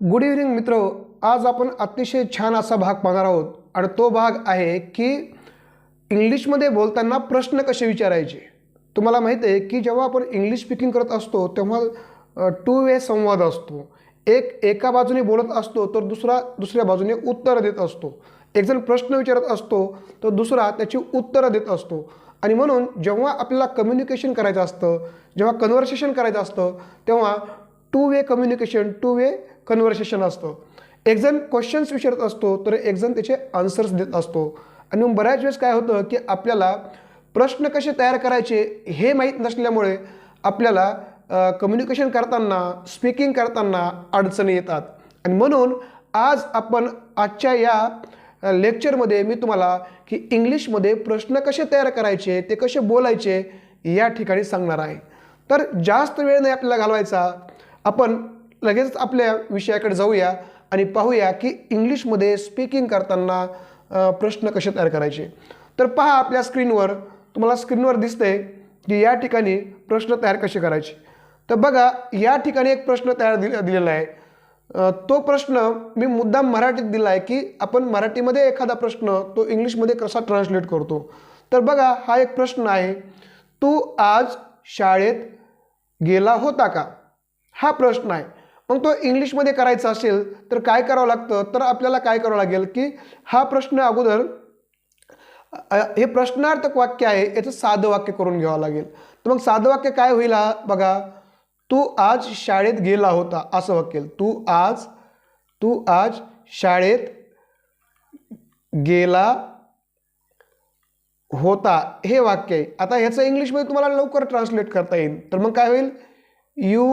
Good evening मित्र. आज आपण अतिशय छान असा भाग पाहणार आहोत आणि तो भाग आहे की इंग्लिशमध्ये बोलताना प्रश्न कसे विचारायचे. तुम्हाला माहीत आहे की जेव्हा आपण इंग्लिश स्पीकिंग करत असतो तेव्हा टू वे संवाद असतो. एक एका बाजूने बोलत असतो तर दुसरा दुसऱ्या बाजूने उत्तरं देत असतो. एकजण प्रश्न विचारत असतो तर दुसरा त्याची उत्तरं देत असतो. आणि म्हणून जेव्हा आपल्याला कम्युनिकेशन करायचं असतं जेव्हा कन्व्हर्सेशन करायचं असतं तेव्हा two way communication two way conversation असतं. एक क्वेश्चन्स विचारत असतो तर एकजण त्याचे आन्सर्स देत असतो. आणि मग बऱ्याच वेळेस काय होतं की आपल्याला प्रश्न कसे तयार करायचे हे माहीत नसल्यामुळे आपल्याला कम्युनिकेशन करताना स्पीकिंग करताना अडचणी येतात. आणि म्हणून आज आपण आजच्या या लेक्चरमध्ये मी तुम्हाला की इंग्लिशमध्ये प्रश्न कसे तयार करायचे ते कसे बोलायचे या ठिकाणी सांगणार आहे. तर जास्त वेळ नाही आपल्याला घालवायचा. आपण लगेच आपल्या विषयाकडे जाऊया आणि पाहूया की इंग्लिशमध्ये स्पीकिंग करताना प्रश्न कसे तयार करायचे. तर पहा आपल्या स्क्रीनवर तुम्हाला स्क्रीनवर दिसते की या ठिकाणी प्रश्न तयार कसे करायचे. तर बघा या ठिकाणी एक प्रश्न तयार दि दिलेला आहे. तो प्रश्न मी मुद्दाम मराठीत दिला आहे की आपण मराठीमध्ये एखादा प्रश्न तो इंग्लिशमध्ये कसा ट्रान्सलेट करतो. तर बघा हा एक प्रश्न आहे. तू आज शाळेत गेला होता का? हा प्रश्न आहे. मग तो इंग्लिशमध्ये करायचा असेल तर काय करावं लागतं? तर आपल्याला काय करावं लागेल की हा प्रश्न अगोदर हे प्रश्नार्थक वाक्य आहे याचं साधं वाक्य करून घ्यावं लागेल. तर मग साधं वाक्य काय होईल हा? बघा तू आज शाळेत गेला होता असं वाक्य तू आज तू आज शाळेत गेला होता हे वाक्य आहे. आता ह्याचं इंग्लिशमध्ये तुम्हाला लवकर ट्रान्सलेट करता येईल. तर मग काय होईल? You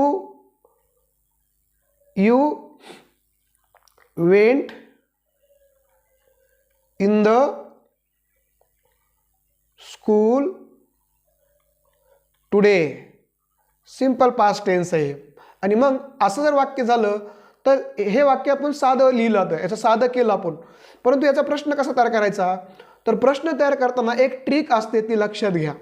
you went in the school today simple past tense आहे. आणि मग असं जर वाक्य झालं तर हे वाक्य आपण साधं लिहिलं होतं याचं साधं केलं आपण. परंतु याचा प्रश्न कसा तयार करायचा? तर प्रश्न तयार करताना एक ट्रिक असते ती लक्षात घ्या.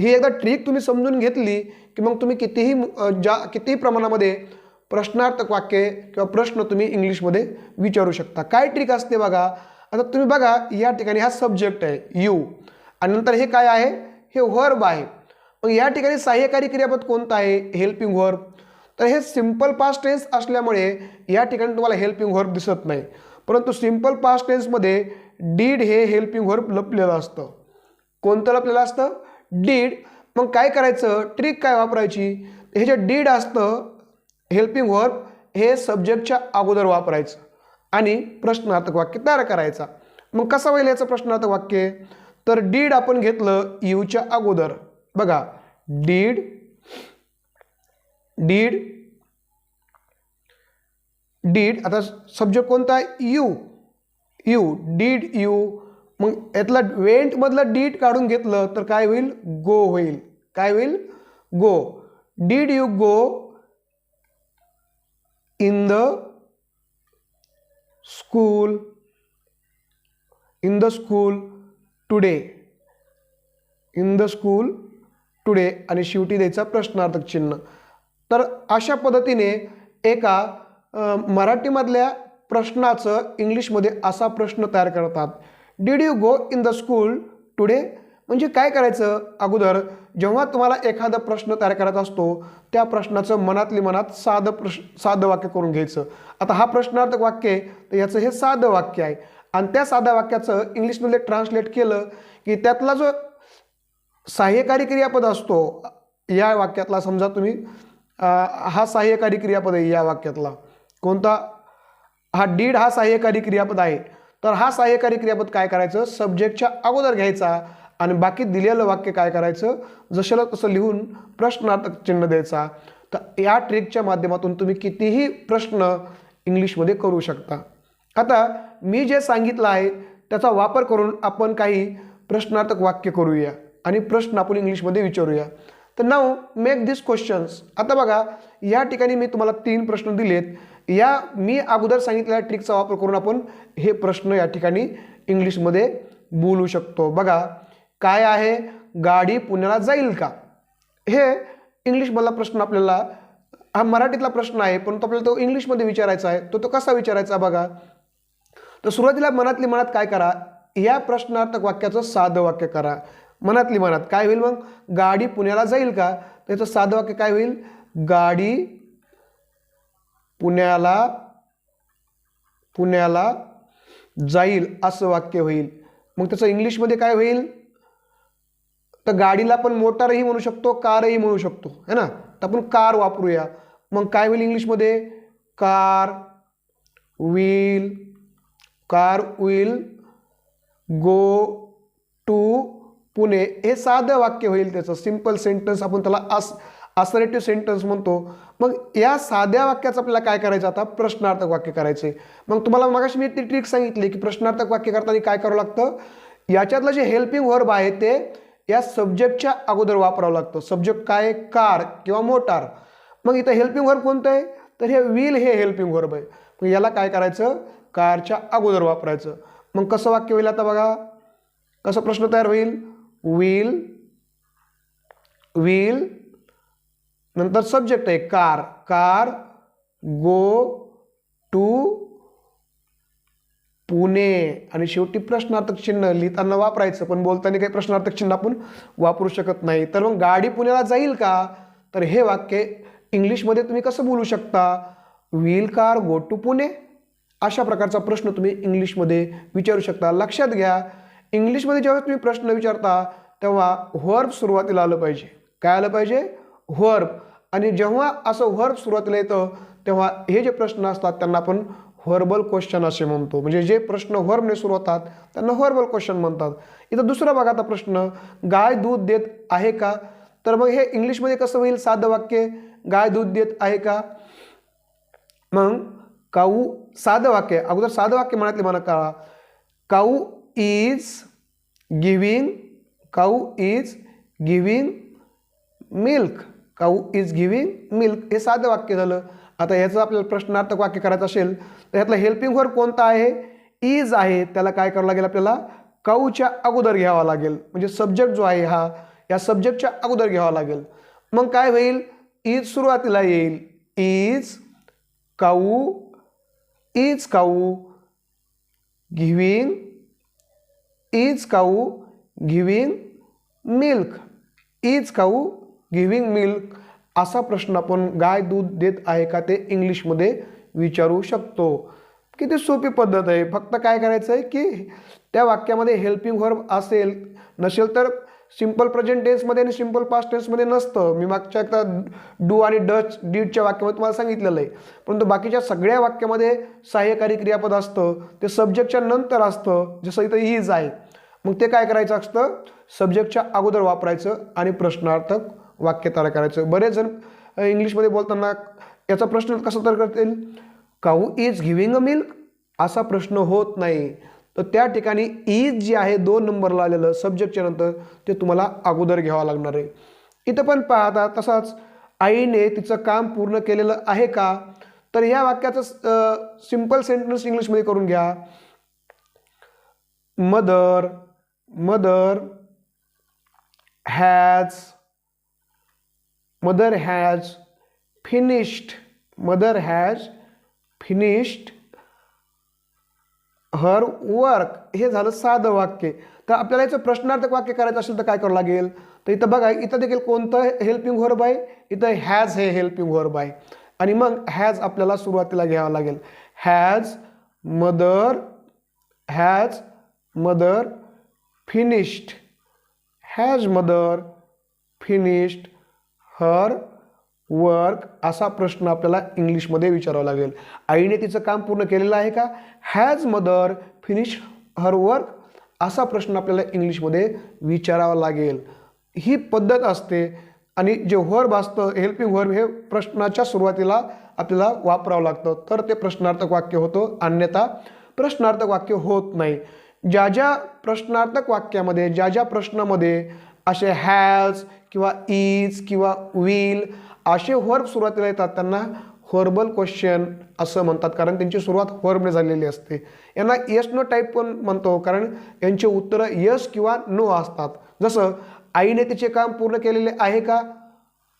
ही एकदा ट्रिक तुम्ही समजून घेतली की मग तुम्ही कितीही ज्या कितीही प्रमाणामध्ये प्रश्नार्थक वाक्य किंवा प्रश्न तुम्ही इंग्लिशमध्ये विचारू शकता. काय ट्रिक असते बघा? आता तुम्ही बघा या ठिकाणी हा सब्जेक्ट आहे यू आणि नंतर हे काय आहे? हे वर्ब आहे. मग या ठिकाणी सहाय्यकारी क्रियापद कोणतं आहे? हेल्पिंग वर्ब तर हे सिंपल पास्ट टेन्स असल्यामुळे या ठिकाणी तुम्हाला हेल्पिंग वर्ब दिसत नाही. परंतु सिंपल पास्ट टेन्समध्ये डीड हे हेल्पिंग वर्ब लपलेलं असतं. कोणतं लपलेलं असतं? डीड मग काय करायचं? ट्रिक काय वापरायची? हे जे डीड असतं हेल्पिंग वर्ब हे सब्जेक्टच्या अगोदर वापरायचं आणि प्रश्नार्थक वाक्य तयार करायचा. मग कसा होईल याचं प्रश्नार्थक वाक्य? तर डीड आपण घेतलं यूच्या अगोदर. बघा डीड डीड डीड आता सब्जेक्ट कोणता? आहे यू यू डीड यू मग यातला वेंटमधलं डीड काढून घेतलं तर काय होईल? गो होईल. काय होईल? Go did you go in the school in the school today in the school today आणि शेवटी द्यायचा प्रश्नार्थक चिन्ह. तर अशा पद्धतीने एका मराठीमधल्या प्रश्नाचं इंग्लिशमध्ये असा प्रश्न तयार करतात. Did you go in the school today म्हणजे काय करायचं? अगोदर जेव्हा तुम्हाला एखादा प्रश्न तयार करायचा असतो त्या प्रश्नाचं मनातली मनात साधं प्रश्न साधं वाक्य करून घ्यायचं. आता हा प्रश्नार्थक वाक्य आहे तर याचं हे साधं वाक्य आहे. आणि त्या साध्या वाक्याचं इंग्लिशमध्ये ट्रान्सलेट केलं की त्यातला जो सहाय्यकारी क्रियापद असतो या वाक्यातला समजा तुम्ही हा सहाय्यकारी क्रियापद आहे या वाक्यातला. कोणता? हा डीड हा सहाय्यकारी क्रियापद आहे. तर हा सहाय्यकारी क्रियापद काय करायचं? सब्जेक्टच्या अगोदर घ्यायचा. आणि बाकी दिलेलं वाक्य काय करायचं? जशाला तसं लिहून प्रश्नार्थक चिन्ह द्यायचा. तर या ट्रिकच्या माध्यमातून तुम्ही कितीही प्रश्न इंग्लिशमध्ये करू शकता. आता मी जे सांगितलं आहे त्याचा वापर करून आपण काही प्रश्नार्थक वाक्य करूया आणि प्रश्न आपण इंग्लिशमध्ये विचारूया. तर नाव मेक दिस क्वेश्चन्स आता बघा या ठिकाणी मी तुम्हाला तीन प्रश्न दिलेत. या मी अगोदर सांगितलेल्या ट्रिकचा वापर करून आपण हे प्रश्न या ठिकाणी इंग्लिशमध्ये बोलू शकतो. बघा काय आहे? गाडी पुण्याला जाईल का? हे इंग्लिशमधला प्रश्न आपल्याला हा मराठीतला प्रश्न आहे पण तो आपल्याला तो इंग्लिशमध्ये विचारायचा आहे. तो तो कसा विचारायचा बघा? तर सुरुवातीला मनातली मनात काय करा? या प्रश्नार्थक वाक्याचं साधं वाक्य करा. मनातली मनात. काय होईल मग? गाडी पुण्याला जाईल का? त्याचं साधं वाक्य काय होईल? गाडी पुण्याला पुण्याला जाईल असं वाक्य होईल. मग त्याचं इंग्लिशमध्ये काय होईल? तर गाडीला आपण मोटारही म्हणू शकतो कारही म्हणू शकतो है ना? तर आपण कार वापरूया. मग काय होईल इंग्लिशमध्ये? Car will car will go to Pune. हे साधं वाक्य होईल त्याचं. सिंपल सेंटेन्स आपण त्याला आस असरेटिव्ह सेंटेन्स म्हणतो. मग या साध्या वाक्याचं आपल्याला काय करायचं आता? प्रश्नार्थक वाक्य करायचे. मग तुम्हाला मगाशी मी ती ट्रिक सांगितली की प्रश्नार्थक वाक्य करताना काय करावं लागतं? याच्यातलं जे हेल्पिंग वर्ब आहे ते या सब्जेक्टच्या अगोदर वापरावं लागतं. सब्जेक्ट काय? आहे? कार किंवा मोटार मग इथं हेल्पिंग वर्ब कोणतं आहे? तर हे व्हील हे हेल्पिंग वर्ब आहे. मग याला काय करायचं? कारच्या अगोदर वापरायचं. मग कसं वाक्य होईल आता बघा? कसं प्रश्न तयार होईल? व्हील व्हील नंतर सब्जेक्ट आहे. Car car go to Pune आणि शेवटी प्रश्नार्थक चिन्ह लिहिताना वापरायचं पण बोलताना काही प्रश्नार्थक चिन्ह आपण वापरू शकत नाही. तर मग गाडी पुण्याला जाईल का? तर हे वाक्य इंग्लिशमध्ये तुम्ही कसं बोलू शकता? Will car go to Pune? अशा प्रकारचा प्रश्न तुम्ही इंग्लिशमध्ये विचारू शकता. लक्षात घ्या इंग्लिशमध्ये जेव्हा तुम्ही प्रश्न विचारता तेव्हा वर्ब सुरुवातीला आलं पाहिजे. काय आलं पाहिजे? वर्ब आणि जेव्हा असं वर्ब सुरुवातीला येतं तेव्हा हे जे प्रश्न असतात त्यांना आपण व्हर्बल क्वेश्चन असे म्हणतो. म्हणजे जे प्रश्न व्हर्बने सुरू होतात त्यांना व्हर्बल क्वेश्चन म्हणतात. इथं दुसरा बघा आता प्रश्न गाय दूध देत आहे का? तर मग हे इंग्लिशमध्ये कसं होईल साधं वाक्य? गाय दूध देत आहे का? मग काऊ साधं वाक्य अगोदर साधं वाक्य मनातले म्हणा कळा cow is giving cow is giving milk cow is giving milk हे साधं वाक्य झालं. आता ह्याचं आपल्याला प्रश्नार्थक वाक्य करायचं असेल तर ह्यातला हेल्पिंग वर्ब कोणता आहे? इज आहे. त्याला काय करावं लागेल आपल्याला? काऊच्या अगोदर घ्यावा लागेल. म्हणजे सब्जेक्ट जो आहे हा या सब्जेक्टच्या अगोदर घ्यावा लागेल. मग काय होईल? इज सुरुवातीला येईल. Is cow is cow giving is cow giving milk is cow giving milk असा प्रश्न आपण गाय दूध देत आहे का ते इंग्लिशमध्ये विचारू शकतो. किती सोपी पद्धत आहे. फक्त काय करायचं आहे की त्या वाक्यामध्ये हेल्पिंग वर्ब असेल नसेल तर सिंपल प्रेझेंट टेन्समध्ये आणि सिंपल पास्ट टेन्समध्ये नसतं. मी मागच्या एकदा डू आणि डच डीडच्या वाक्यामध्ये तुम्हाला सांगितलेलं आहे. परंतु बाकीच्या सगळ्या वाक्यामध्ये सहाय्यकारी क्रियापद असतं. ते सब्जेक्टच्या नंतर असतं. जसं इथं ईज आहे. मग ते काय करायचं असतं? सब्जेक्टच्या अगोदर वापरायचं आणि प्रश्नार्थक वाक्य तयार करायचं. बरेच जण इंग्लिशमध्ये बोलताना याचा प्रश्न कसा तर करतील? Cow is giving a milk? असा प्रश्न होत नाही. तर त्या ठिकाणी इज जे आहे दोन नंबरला आलेलं सब्जेक्टच्या नंतर ते तुम्हाला अगोदर घ्यावं लागणार आहे. इथं पण पाहता तसाच आईने तिचं काम पूर्ण केलेलं आहे का? तर या वाक्याचं सिंपल सेंटेन्स इंग्लिशमध्ये करून घ्या. Mother mother has mother has finished mother has finished her work हे झालं साधं वाक्य. तर आपल्याला याचं प्रश्नार्थक वाक्य करायचं असेल तर काय करावं लागेल? तर इथं बघा इथं देखील कोणतं हेल्पिंग वर्ब आहे? इथं हॅज हे हेल्पिंग वर्ब आहे. आणि मग हॅज आपल्याला सुरुवातीला घ्यावं लागेल. Has mother has mother finished has mother finished her work असा प्रश्न आपल्याला इंग्लिशमध्ये विचारावा लागेल. आईने तिचं काम पूर्ण केलेलं आहे का? Has mother finish her work असा प्रश्न आपल्याला इंग्लिशमध्ये विचारावा लागेल. ही पद्धत असते आणि जे वर्ब असतं हेल्पिंग वर्ब हे प्रश्नाच्या सुरुवातीला आपल्याला वापरावं लागतं. तर ते प्रश्नार्थक वाक्य होतं अन्यथा प्रश्नार्थक वाक्य होत नाही. ज्या ज्या प्रश्नार्थक वाक्यामध्ये ज्या ज्या प्रश्नामध्ये असे हॅज किंवा इज किंवा विल असे वर्ब सुरुवातीला येतात. त्यांना व्हर्बल क्वेश्चन असं म्हणतात. कारण त्यांची सुरुवात व्हर्बने झालेली असते. यांना यस नो टाईप पण म्हणतो. कारण यांचे उत्तरं यस किंवा नो असतात. जसं आईने तिचे काम पूर्ण केलेले आहे का?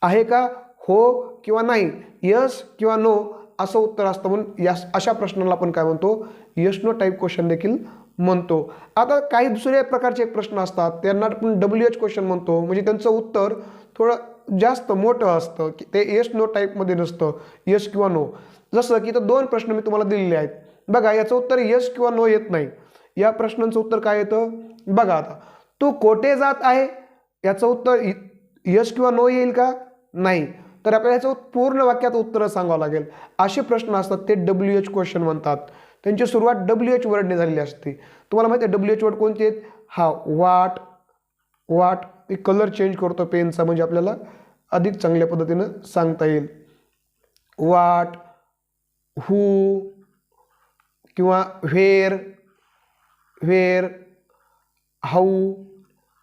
आहे का? हो किंवा नाही? यस किंवा नो असं उत्तर असतं. म्हणून या अशा प्रश्नाला आपण काय म्हणतो? यस नो टाईप क्वेश्चन देखील म्हणतो. आता काही दुसऱ्या प्रकारचे एक प्रश्न असतात. त्यांना आपण डब्ल्यू एच क्वेश्चन म्हणतो. म्हणजे त्यांचं उत्तर थोडं जास्त मोठं असतं. की ते येस नो टाईपमध्ये नसतं. यस किंवा नो जसं की तर दोन प्रश्न मी तुम्हाला दिलेले आहेत. बघा याचं उत्तर यस किंवा नो येत नाही. या प्रश्नांचं उत्तर काय येतं? बघा आता. तू कोठे जात आहे? याचं उत्तर यश किंवा नो येईल का? नाही. तर आपल्याला याचं पूर्ण वाक्यात उत्तरं सांगावं लागेल. असे प्रश्न असतात ते डब्ल्यू एच क्वेश्चन म्हणतात. त्यांची सुरुवात डब्ल्यू एच वर्डने झालेली असते. तुम्हाला माहिती आहे डब्ल्यू एच वर्ड कोणते आहेत? हा वाट वाट एक कलर चेंज करतो पेनचा म्हणजे आपल्याला अधिक चांगल्या पद्धतीनं सांगता येईल. वाट हू किंवा व्हेर व्हेर हाऊ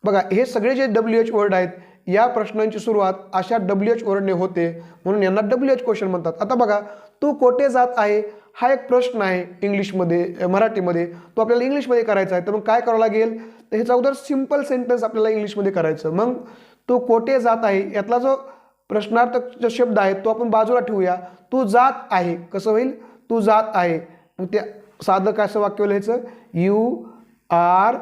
बघा हे सगळे जे डब्ल्यू एच वर्ड आहेत या प्रश्नांची सुरुवात अशा डब्ल्यू एच वर्डने होते म्हणून यांना डब्ल्यू एच क्वेश्चन म्हणतात. आता बघा तू कोठे जात आहे? हा एक प्रश्न आहे इंग्लिशमध्ये मराठीमध्ये. तो आपल्याला इंग्लिशमध्ये करायचा आहे. तर मग काय करावं लागेल? तर ह्याचा अगोदर सिंपल सेंटेन्स आपल्याला इंग्लिशमध्ये करायचं. मग तो कोठे जात आहे? यातला जो प्रश्नार्थक जो शब्द आहे तो आपण बाजूला ठेवूया. तू जात आहे. कसं होईल? तू जात आहे. मग ते साधं काय असं वाक्य लिहायचं. यू आर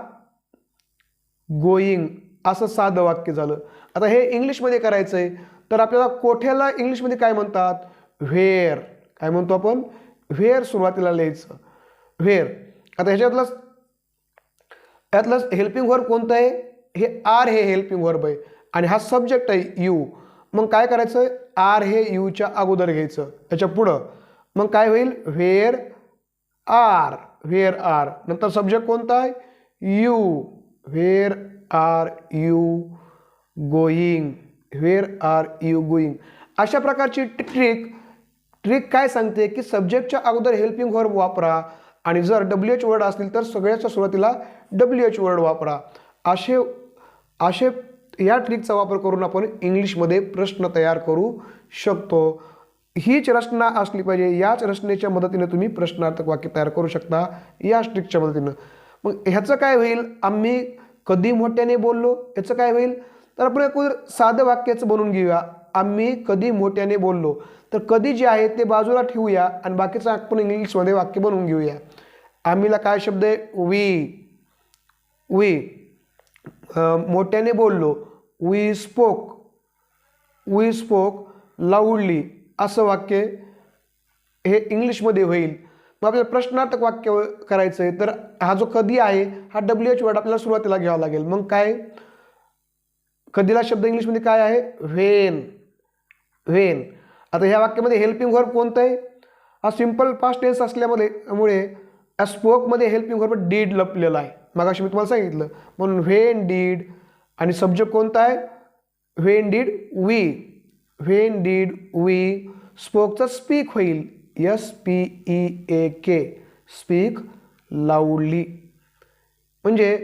गोईंग असं साधं वाक्य झालं. आता हे इंग्लिशमध्ये करायचं आहे तर आपल्याला कोठ्याला इंग्लिशमध्ये काय म्हणतात? व्हेअर काय म्हणतो आपण? व्हेअर सुरुवातीला लिहायचं. व्हेअर. आता ह्याच्यातलं यातलं हेल्पिंग वर्ब कोणतं आहे? हे आर हे हेल्पिंग वर्ब आहे. आणि हा सब्जेक्ट आहे यू मग काय करायचं? आर हे यूच्या अगोदर घ्यायचं. त्याच्या पुढं. मग काय होईल? व्हेअर आर व्हेअर आर नंतर सब्जेक्ट कोणता आहे? You where are you going where are you going अशा प्रकारची ट्रिक ट्रिक काय सांगते की सब्जेक्टच्या अगोदर हेल्पिंग वर्ब वापरा आणि जर डब्ल्यू एच वर्ड असतील तर सगळ्याच्या सुरुवातीला डब्ल्यू एच वर्ड वापरा. असे असे या ट्रिकचा वापर करून आपण इंग्लिशमध्ये प्रश्न तयार करू शकतो. हीच रचना असली पाहिजे. याच रचनेच्या मदतीने तुम्ही प्रश्नार्थक वाक्य तयार करू शकता याच ट्रिकच्या मदतीनं. मग ह्याचं काय होईल? आम्ही कधी मोठ्याने बोललो? याचं काय होईल? तर आपण एक साधं वाक्याचं बनवून घेऊया. आम्ही कधी मोठ्याने बोललो तर कधी जे आहे ते बाजूला ठेवूया आणि बाकीचं आपण इंग्लिशमध्ये वाक्य बनवून घेऊया. आम्हीला काय शब्द आहे? वी. वी. मोठ्याने बोललो we spoke. We spoke loudly. असं वाक्य हे इंग्लिशमध्ये होईल. मग आपल्याला प्रश्नार्थक वाक्य करायचं आहे तर हा जो कधी आहे हा डब्ल्यू एच वर्ड आपल्याला सुरुवातीला घ्यावा लागेल. मग काय? कधीला शब्द इंग्लिशमध्ये काय आहे? व्हेन. व्हेन आता ह्या वाक्यामध्ये हेल्पिंग वर्ब कोणतं आहे हा सिंपल पास्ट टेन्स असल्यामुळे मुळे या स्पोकमध्ये हेल्पिंग वर्ब डीड लपलेला आहे. मागाशी मी तुम्हाला सांगितलं. म्हणून व्हेन डीड आणि सब्जेक्ट कोणता आहे? When did we when did we स्पोकचं speak होईल. S P E A K speak loudly म्हणजे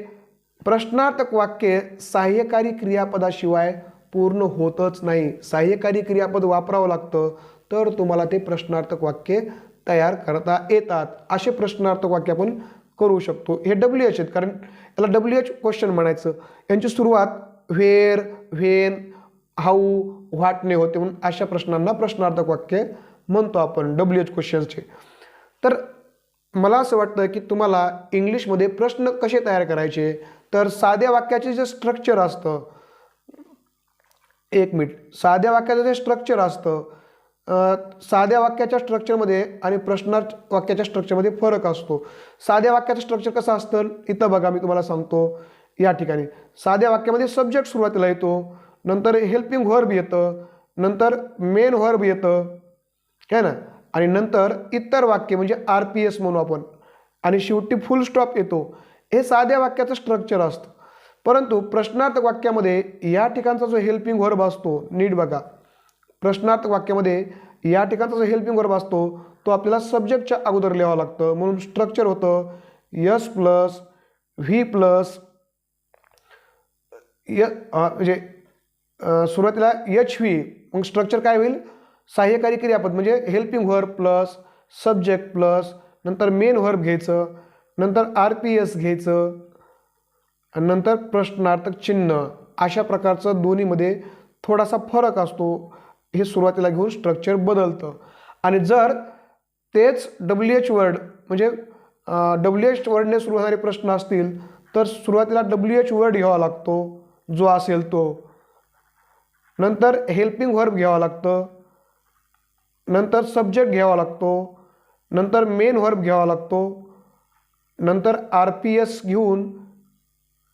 प्रश्नार्थक वाक्य सहाय्यकारी क्रियापदाशिवाय पूर्ण होतच नाही. सहाय्यकारी क्रियापद वापरावं लागतं. तर तुम्हाला ते प्रश्नार्थक वाक्य तयार करता येतात. असे प्रश्नार्थक वाक्य आपण करू शकतो. हे डब्ल्यू एच आहेत. कारण याला डब्ल्यू एच क्वेश्चन म्हणायचं. यांची सुरुवात व्हेर व्हेन हाऊ व्हाटने होते म्हणून अशा प्रश्नांना प्रश्नार्थक वाक्य म्हणतो आपण. डब्ल्यू एच क्वेश्चन्सचे तर मला असं वाटतं की तुम्हाला इंग्लिशमध्ये प्रश्न कसे तयार करायचे? तर साध्या वाक्याचे जे स्ट्रक्चर असतं एक मिनिट. साध्या वाक्याचं जे स्ट्रक्चर असतं साध्या वाक्याच्या स्ट्रक्चरमध्ये आणि प्रश्नार्थ वाक्याच्या स्ट्रक्चरमध्ये फरक असतो. साध्या वाक्याचं स्ट्रक्चर कसं असतं? इथं बघा मी तुम्हाला सांगतो. या ठिकाणी. साध्या वाक्यामध्ये सब्जेक्ट सुरुवातीला येतो नंतर हेल्पिंग व्हर्ब येतं नंतर मेन व्हर्ब येतं है ना? आणि नंतर इतर वाक्य म्हणजे आर पी एस म्हणू आपण. आणि शेवटी फुल स्टॉप येतो. हे साध्या वाक्याचं स्ट्रक्चर असतं. परंतु प्रश्नार्थक वाक्यामध्ये या ठिकाणचा जो हेल्पिंग वर्ब असतो नीट बघा. प्रश्नार्थक वाक्यामध्ये या ठिकाणचा जो हेल्पिंग वर्ब असतो तो आपल्याला सब्जेक्टच्या अगोदर लिहावं लागतं. म्हणून स्ट्रक्चर होतं यस प्लस व्ही प्लस य म्हणजे सुरुवातीला एच व्ही. मग स्ट्रक्चर काय होईल? सहाय्यकारी क्रियापद म्हणजे helping verb plus subject plus नंतर मेन व्हर्ब घ्यायचं नंतर आर पी एस घ्यायचं नंतर प्रश्नार्थक चिन्ह अशा प्रकारचं दोन्हीमध्ये थोडासा फरक असतो हे सुरुवातीला घेऊन स्ट्रक्चर बदलतं. आणि जर तेच डब्ल्यू एच वर्ड म्हणजे डब्ल्यू एच वर्डने सुरू होणारे प्रश्न असतील तर सुरुवातीला डब्ल्यू एच वर्ड घ्यावा लागतो जो असेल तो. नंतर हेल्पिंग व्हर्ब घ्यावा लागतं. नंतर सब्जेक्ट घ्यावा लागतो. नंतर मेन व्हर्ब घ्यावा लागतो. नंतर आर पी एस घेऊन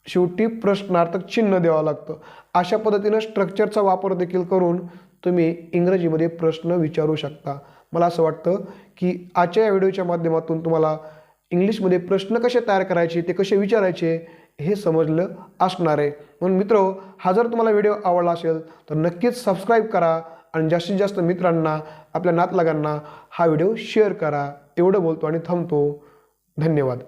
शेवटी प्रश्नार्थक चिन्ह द्यावं लागतं. अशा पद्धतीनं स्ट्रक्चरचा वापर देखील करून तुम्ही इंग्रजीमध्ये प्रश्न विचारू शकता. मला असं वाटतं की आजच्या या व्हिडिओच्या माध्यमातून तुम्हाला इंग्लिशमध्ये प्रश्न कसे तयार करायचे ते कसे विचारायचे हे समजलं असणार आहे. म्हणून मित्र हा जर तुम्हाला व्हिडिओ आवडला असेल तर नक्कीच सबस्क्राईब करा आणि जास्तीत जास्त मित्रांना आपल्या नातलगांना हा व्हिडिओ शेअर करा. एवढं बोलतो आणि थांबतो. धन्यवाद.